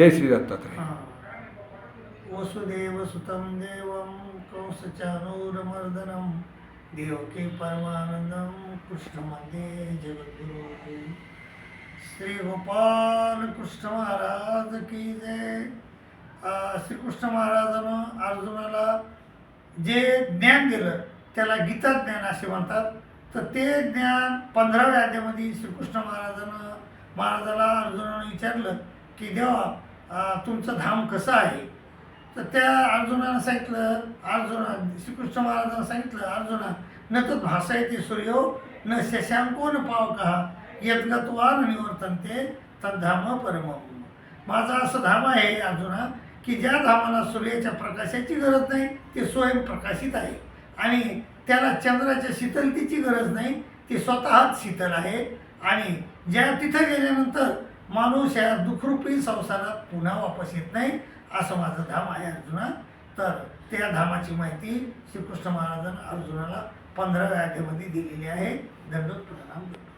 जय श्री दत्तात्रय. वसुदेव सुतम सुतं देवं कंसचानूरमर्दनं देवकी कृष्ण कृष्णमध्ये जगद्गुरु। श्री गोपाल कृष्ण महाराज की जय। श्रीकृष्ण महाराजानं अर्जुनाला जे ज्ञान दिलं त्याला गीता ज्ञान असे म्हणतात. तर ते ज्ञान पंधराव्या अध्यामध्ये श्रीकृष्ण महाराजानं महाराजाला अर्जुनानं विचारलं. की देवा तुमचं धाम कसं आहे? तर त्या अर्जुनानं सांगितलं अर्जुना श्रीकृष्ण महाराजांना सांगितलं अर्जुना न तर भासायते सूर्यो न शशांको न पावका यद्गत्वान निवर्तनते तद्धाम परम. माझं असं धाम आहे अर्जुना की ज्या धामाला सूर्याच्या प्रकाशाची गरज नाही ते स्वयंप्रकाशित आहे. आणि त्याला चंद्राच्या शीतलतेची गरज नाही ते स्वतःच शीतल आहे. आणि ज्या तिथं गेल्यानंतर माणूस या दुःखरूपी संसारात पुन्हा वापस येत नाही असं माझं धाम आहे अर्जुना. तर त्या धामाची माहिती श्रीकृष्ण महाराजांना अर्जुनाला पंधराव्या अध्यामध्ये दिलेली आहे. दंडोत प्रणाम करतो.